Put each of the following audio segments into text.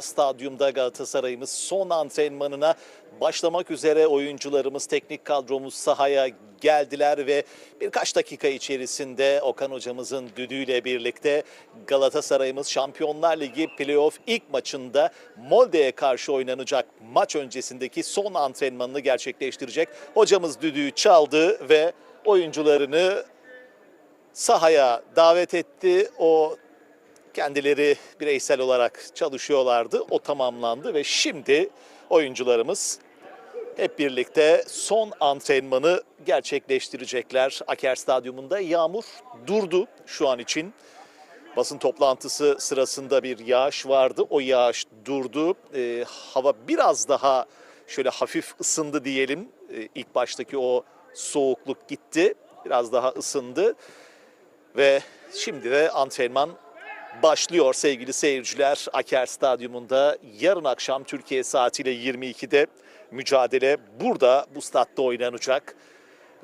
Stadyumda Galatasaray'ımız son antrenmanına başlamak üzere oyuncularımız, teknik kadromuz sahaya geldiler ve birkaç dakika içerisinde Okan hocamızın düdüğüyle birlikte Galatasaray'ımız Şampiyonlar Ligi playoff ilk maçında Molde'ye karşı oynanacak maç öncesindeki son antrenmanını gerçekleştirecek. Hocamız düdüğü çaldı ve oyuncularını sahaya davet etti. O Kendileri bireysel olarak çalışıyorlardı. O tamamlandı ve şimdi oyuncularımız hep birlikte son antrenmanı gerçekleştirecekler. Aker Stadyumunda yağmur durdu şu an için. Basın toplantısı sırasında bir yağış vardı. O yağış durdu. Ee, hava biraz daha şöyle hafif ısındı diyelim. Ee, ilk baştaki o soğukluk gitti. Biraz daha ısındı. Ve şimdi de antrenman başlıyor sevgili seyirciler. Aker Stadyumunda yarın akşam Türkiye saatiyle 22'de mücadele burada bu statta oynanacak.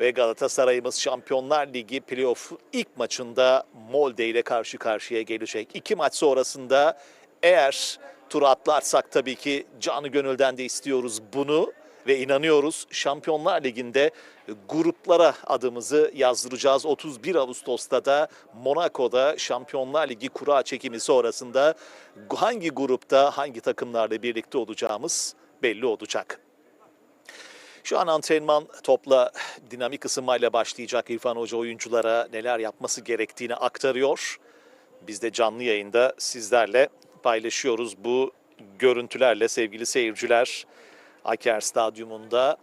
Ve Galatasaray'ımız Şampiyonlar Ligi playoff ilk maçında Molde ile karşı karşıya gelecek. İki maç sonrasında eğer tur atlarsak tabii ki canı gönülden de istiyoruz bunu ve inanıyoruz Şampiyonlar Ligi'nde gruplara adımızı yazdıracağız. 31 Ağustos'ta da Monaco'da Şampiyonlar Ligi kura çekimi sonrasında hangi grupta hangi takımlarla birlikte olacağımız belli olacak. Şu an antrenman topla dinamik ısınmayla başlayacak İrfan Hoca oyunculara neler yapması gerektiğini aktarıyor. Biz de canlı yayında sizlerle paylaşıyoruz bu görüntülerle sevgili seyirciler. Aker Stadyumunda.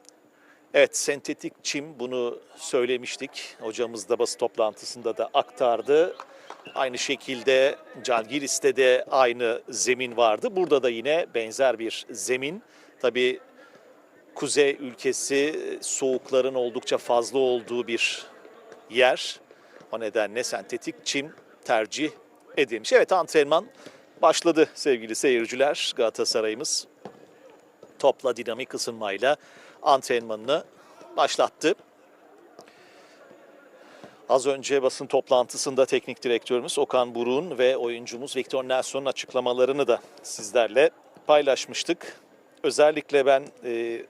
Evet sentetik çim bunu söylemiştik. Hocamız da basın toplantısında da aktardı. Aynı şekilde Calgiris'te de aynı zemin vardı. Burada da yine benzer bir zemin. Tabii kuzey ülkesi soğukların oldukça fazla olduğu bir yer. O nedenle sentetik çim tercih edilmiş. Evet antrenman başladı sevgili seyirciler. Galatasaray'ımız topla dinamik ısınmayla antrenmanını başlattı. Az önce basın toplantısında teknik direktörümüz Okan Buruk'un ve oyuncumuz Victor Nelson'un açıklamalarını da sizlerle paylaşmıştık. Özellikle ben e,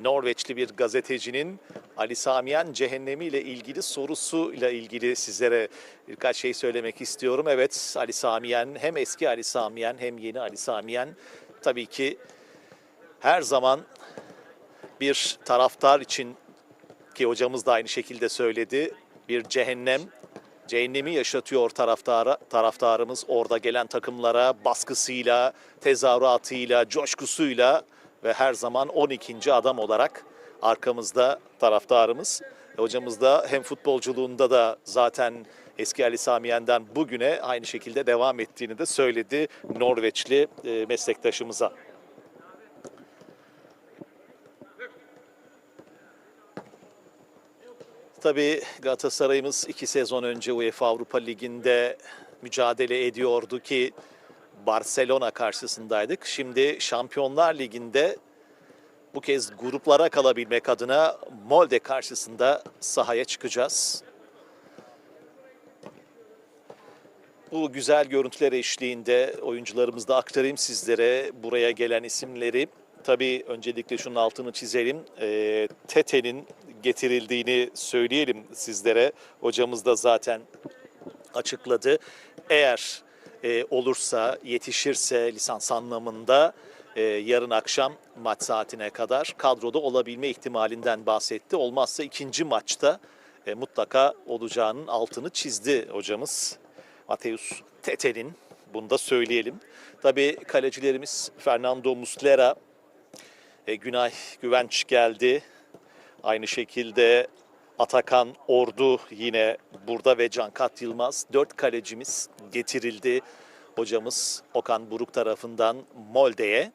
Norveçli bir gazetecinin Ali Samiyen cehennemi ile ilgili sorusuyla ilgili sizlere birkaç şey söylemek istiyorum. Evet Ali Samiyen hem eski Ali Samiyen hem yeni Ali Samiyen tabii ki her zaman bir taraftar için ki hocamız da aynı şekilde söyledi. Bir cehennem, cehennemi yaşatıyor taraftara, taraftarımız orada gelen takımlara baskısıyla, tezahüratıyla, coşkusuyla ve her zaman 12. adam olarak arkamızda taraftarımız. Hocamız da hem futbolculuğunda da zaten eski Ali Samiyen'den bugüne aynı şekilde devam ettiğini de söyledi Norveçli e, meslektaşımıza. Tabii Galatasaray'ımız iki sezon önce UEFA Avrupa Ligi'nde mücadele ediyordu ki Barcelona karşısındaydık. Şimdi Şampiyonlar Ligi'nde bu kez gruplara kalabilmek adına Molde karşısında sahaya çıkacağız. Bu güzel görüntüler eşliğinde oyuncularımızı da aktarayım sizlere buraya gelen isimleri. Tabii öncelikle şunun altını çizelim. E, Tete'nin getirildiğini söyleyelim sizlere. Hocamız da zaten açıkladı. Eğer e, olursa, yetişirse lisans anlamında e, yarın akşam maç saatine kadar kadroda olabilme ihtimalinden bahsetti. Olmazsa ikinci maçta e, mutlaka olacağının altını çizdi hocamız. Mateus Tete'nin bunu da söyleyelim. Tabii kalecilerimiz Fernando Muslera, e, Günay Güvenç geldi. Aynı şekilde Atakan Ordu yine burada ve Cankat Yılmaz. Dört kalecimiz getirildi hocamız Okan Buruk tarafından Molde'ye.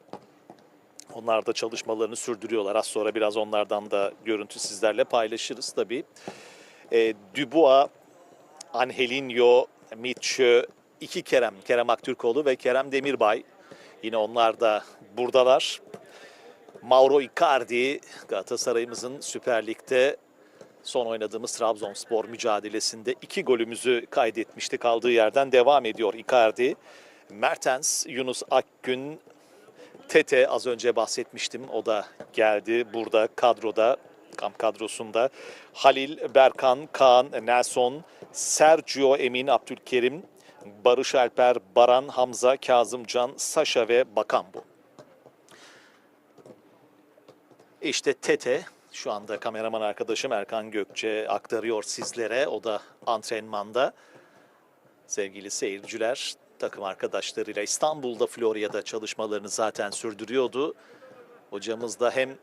Onlar da çalışmalarını sürdürüyorlar. Az sonra biraz onlardan da görüntü sizlerle paylaşırız tabii. E, Dubois, Angelinho, Mitchell, iki Kerem, Kerem Aktürkoğlu ve Kerem Demirbay. Yine onlar da buradalar. Mauro Icardi Galatasaray'ımızın Süper Lig'de son oynadığımız Trabzonspor mücadelesinde iki golümüzü kaydetmişti. Kaldığı yerden devam ediyor Icardi. Mertens, Yunus Akgün, Tete az önce bahsetmiştim. O da geldi burada kadroda, kamp kadrosunda. Halil, Berkan, Kaan, Nelson, Sergio Emin, Abdülkerim, Barış Alper, Baran, Hamza, Kazımcan, Saşa ve Bakan bu. İşte Tete şu anda kameraman arkadaşım Erkan Gökçe aktarıyor sizlere. O da antrenmanda. Sevgili seyirciler, takım arkadaşlarıyla İstanbul'da Florya'da çalışmalarını zaten sürdürüyordu. Hocamız da hem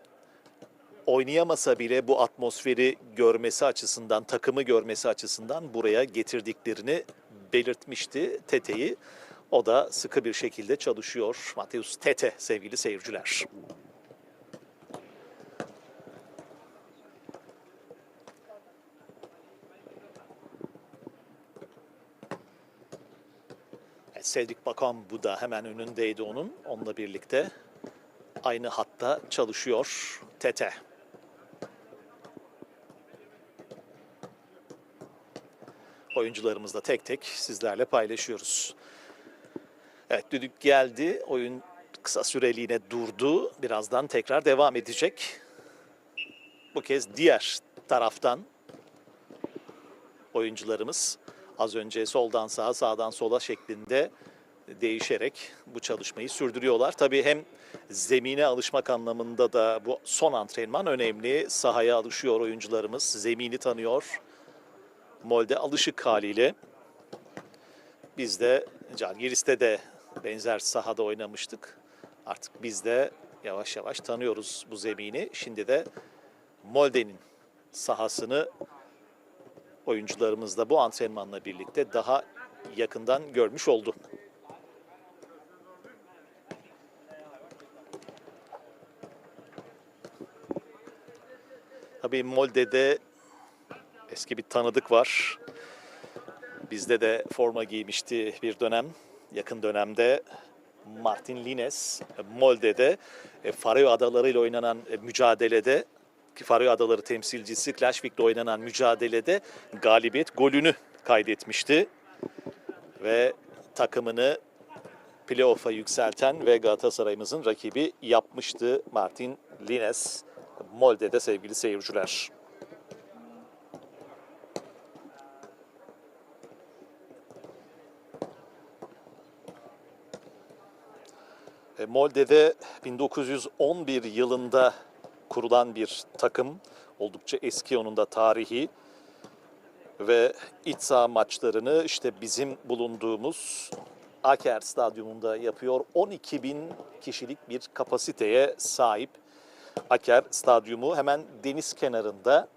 oynayamasa bile bu atmosferi görmesi açısından, takımı görmesi açısından buraya getirdiklerini belirtmişti Tete'yi. O da sıkı bir şekilde çalışıyor. Mateus Tete sevgili seyirciler. Sevdik Bakan bu da hemen önündeydi onun. Onunla birlikte aynı hatta çalışıyor Tete. Oyuncularımızla tek tek sizlerle paylaşıyoruz. Evet düdük geldi. Oyun kısa süreliğine durdu. Birazdan tekrar devam edecek. Bu kez diğer taraftan oyuncularımız az önce soldan sağa sağdan sola şeklinde değişerek bu çalışmayı sürdürüyorlar. Tabii hem zemine alışmak anlamında da bu son antrenman önemli. Sahaya alışıyor oyuncularımız. Zemini tanıyor. Molde alışık haliyle. Biz de Calgiris'te de benzer sahada oynamıştık. Artık biz de yavaş yavaş tanıyoruz bu zemini. Şimdi de Molde'nin sahasını oyuncularımız da bu antrenmanla birlikte daha yakından görmüş oldu. Tabii Molde'de eski bir tanıdık var. Bizde de forma giymişti bir dönem. Yakın dönemde Martin Lines Molde'de e, Faroe Adaları ile oynanan e, mücadelede Faroe Adaları temsilcisi Klaşvik'le oynanan mücadelede galibiyet golünü kaydetmişti. Ve takımını playoff'a yükselten ve Galatasaray'ımızın rakibi yapmıştı Martin Lines. Molde'de sevgili seyirciler. E, Molde'de 1911 yılında kurulan bir takım. Oldukça eski onun da tarihi. Ve iç saha maçlarını işte bizim bulunduğumuz Aker Stadyumunda yapıyor. 12 bin kişilik bir kapasiteye sahip Aker Stadyumu. Hemen deniz kenarında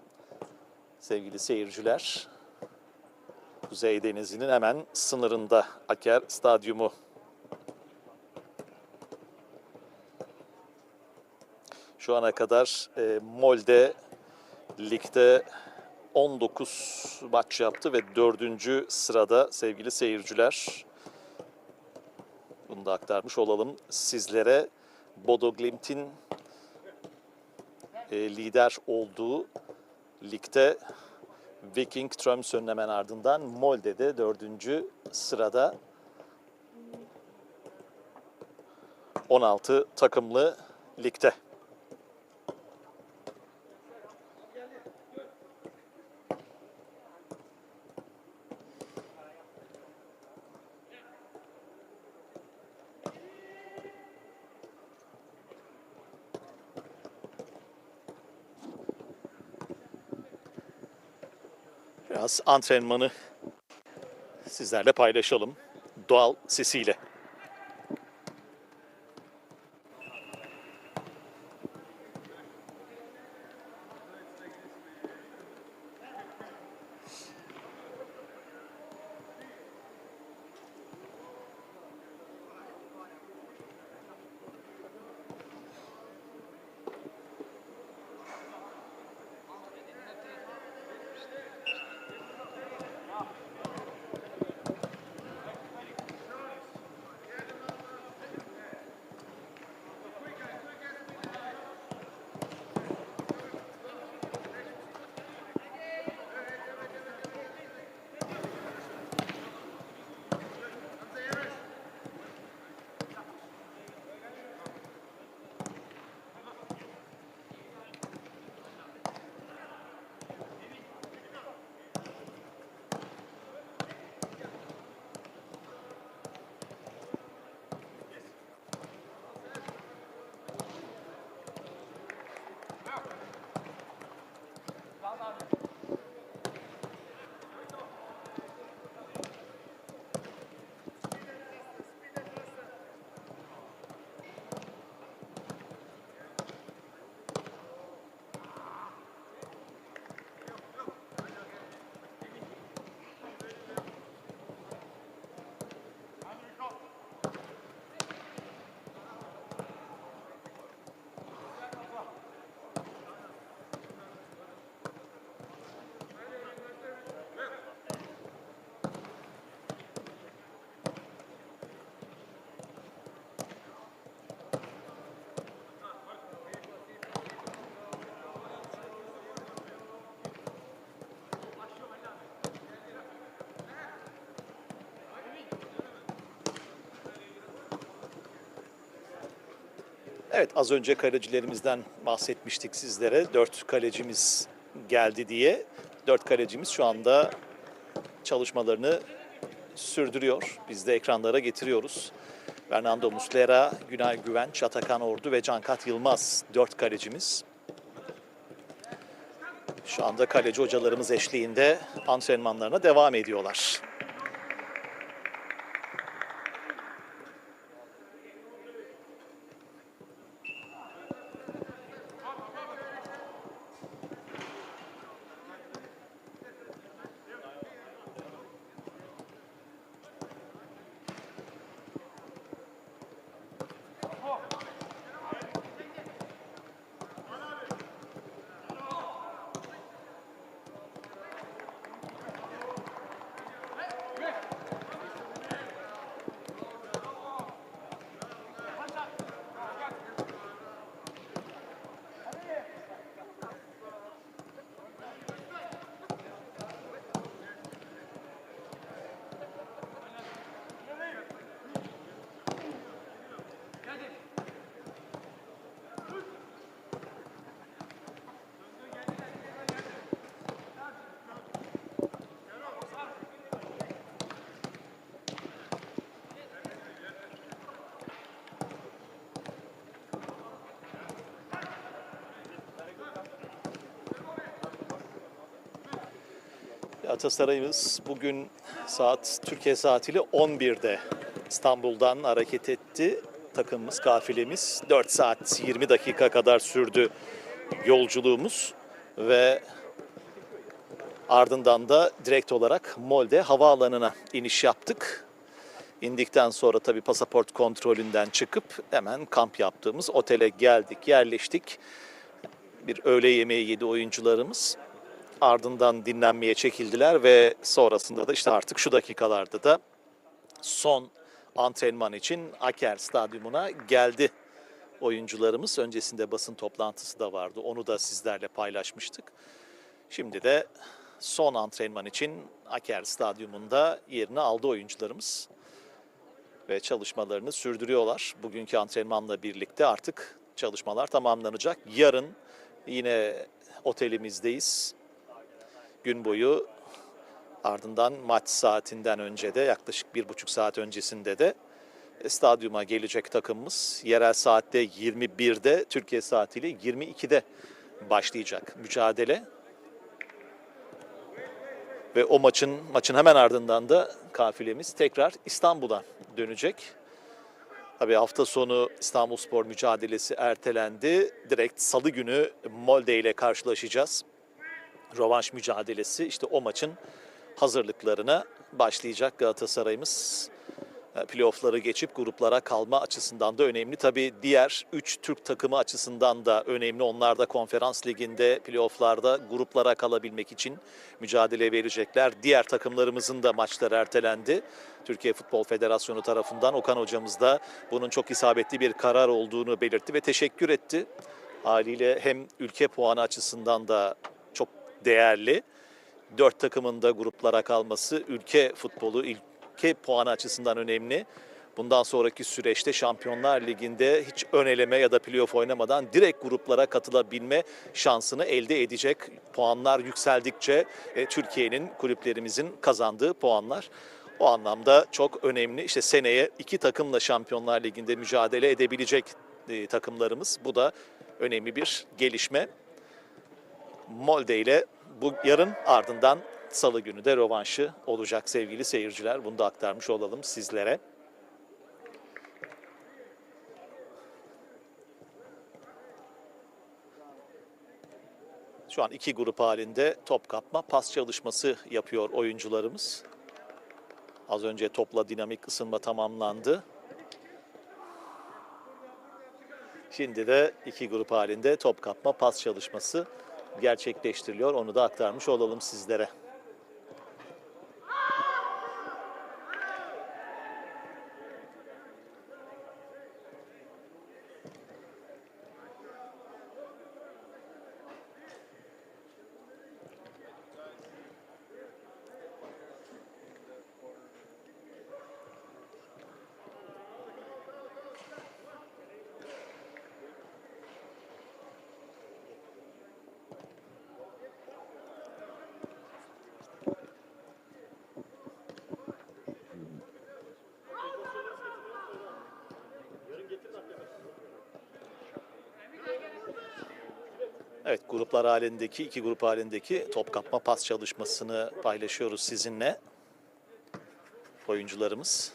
sevgili seyirciler. Kuzey Denizi'nin hemen sınırında Aker Stadyumu. Şu ana kadar e, Molde ligde 19 maç yaptı ve dördüncü sırada sevgili seyirciler. Bunu da aktarmış olalım sizlere. Bodo Glimt'in e, lider olduğu ligde Viking Tromsø'nün hemen ardından Molde'de dördüncü sırada 16 takımlı ligde. Biraz antrenmanı sizlerle paylaşalım. Doğal sesiyle. Evet az önce kalecilerimizden bahsetmiştik sizlere. Dört kalecimiz geldi diye. Dört kalecimiz şu anda çalışmalarını sürdürüyor. Biz de ekranlara getiriyoruz. Fernando Muslera, Günay Güvenç, Atakan Ordu ve Cankat Yılmaz dört kalecimiz. Şu anda kaleci hocalarımız eşliğinde antrenmanlarına devam ediyorlar. Galatasaray'ımız bugün saat Türkiye saatiyle 11'de İstanbul'dan hareket etti. Takımımız, kafilemiz 4 saat 20 dakika kadar sürdü yolculuğumuz ve ardından da direkt olarak Molde havaalanına iniş yaptık. İndikten sonra tabii pasaport kontrolünden çıkıp hemen kamp yaptığımız otele geldik, yerleştik. Bir öğle yemeği yedi oyuncularımız. Ardından dinlenmeye çekildiler ve sonrasında da işte artık şu dakikalarda da son antrenman için Aker Stadyumuna geldi oyuncularımız. Öncesinde basın toplantısı da vardı. Onu da sizlerle paylaşmıştık. Şimdi de son antrenman için Aker Stadyumunda yerini aldı oyuncularımız. Ve çalışmalarını sürdürüyorlar. Bugünkü antrenmanla birlikte artık çalışmalar tamamlanacak. Yarın yine otelimizdeyiz gün boyu ardından maç saatinden önce de yaklaşık bir buçuk saat öncesinde de stadyuma gelecek takımımız yerel saatte 21'de Türkiye saatiyle 22'de başlayacak mücadele. Ve o maçın maçın hemen ardından da kafilemiz tekrar İstanbul'a dönecek. Tabii hafta sonu İstanbulspor mücadelesi ertelendi. Direkt salı günü Molde ile karşılaşacağız rövanş mücadelesi işte o maçın hazırlıklarına başlayacak Galatasaray'ımız. E, playoff'ları geçip gruplara kalma açısından da önemli. Tabii diğer 3 Türk takımı açısından da önemli. Onlar da konferans liginde playoff'larda gruplara kalabilmek için mücadele verecekler. Diğer takımlarımızın da maçları ertelendi. Türkiye Futbol Federasyonu tarafından Okan hocamız da bunun çok isabetli bir karar olduğunu belirtti ve teşekkür etti. Haliyle hem ülke puanı açısından da değerli. Dört takımın da gruplara kalması ülke futbolu, ülke puanı açısından önemli. Bundan sonraki süreçte Şampiyonlar Ligi'nde hiç ön eleme ya da playoff oynamadan direkt gruplara katılabilme şansını elde edecek. Puanlar yükseldikçe e, Türkiye'nin kulüplerimizin kazandığı puanlar. O anlamda çok önemli. İşte seneye iki takımla Şampiyonlar Ligi'nde mücadele edebilecek e, takımlarımız. Bu da önemli bir gelişme. Molde ile bu yarın ardından salı günü de rövanşı olacak sevgili seyirciler. Bunu da aktarmış olalım sizlere. Şu an iki grup halinde top kapma, pas çalışması yapıyor oyuncularımız. Az önce topla dinamik ısınma tamamlandı. Şimdi de iki grup halinde top kapma, pas çalışması gerçekleştiriliyor. Onu da aktarmış olalım sizlere. Evet gruplar halindeki, iki grup halindeki top kapma pas çalışmasını paylaşıyoruz sizinle. Oyuncularımız.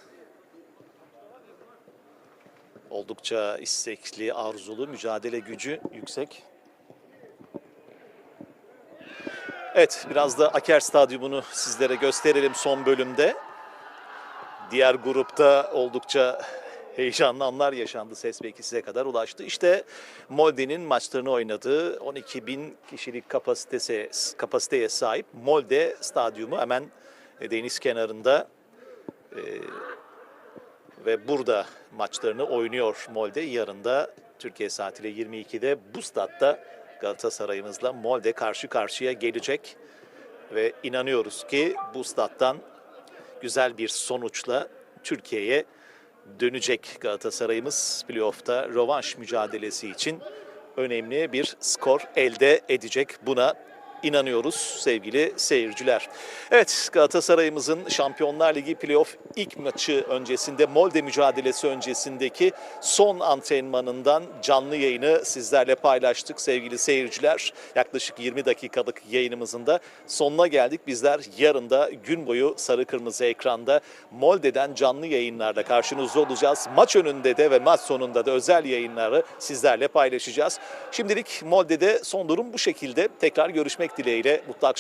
Oldukça istekli, arzulu, mücadele gücü yüksek. Evet, biraz da Aker Stadyumunu sizlere gösterelim son bölümde. Diğer grupta oldukça heyecanlı anlar yaşandı. Ses belki size kadar ulaştı. İşte Molde'nin maçlarını oynadığı 12 bin kişilik kapasitesi, kapasiteye sahip Molde Stadyumu hemen deniz kenarında Ee, ve burada maçlarını oynuyor Molde. Yarın da Türkiye saatiyle 22'de bu statta Galatasaray'ımızla Molde karşı karşıya gelecek. Ve inanıyoruz ki bu stat'tan güzel bir sonuçla Türkiye'ye dönecek Galatasaray'ımız playoff'ta rövanş mücadelesi için önemli bir skor elde edecek. Buna inanıyoruz sevgili seyirciler. Evet Galatasaray'ımızın Şampiyonlar Ligi playoff ilk maçı öncesinde Molde mücadelesi öncesindeki son antrenmanından canlı yayını sizlerle paylaştık sevgili seyirciler. Yaklaşık 20 dakikalık yayınımızın da sonuna geldik. Bizler yarın da gün boyu sarı kırmızı ekranda Molde'den canlı yayınlarla karşınızda olacağız. Maç önünde de ve maç sonunda da özel yayınları sizlerle paylaşacağız. Şimdilik Molde'de son durum bu şekilde. Tekrar görüşmek dileğiyle. Mutlu akşamlar.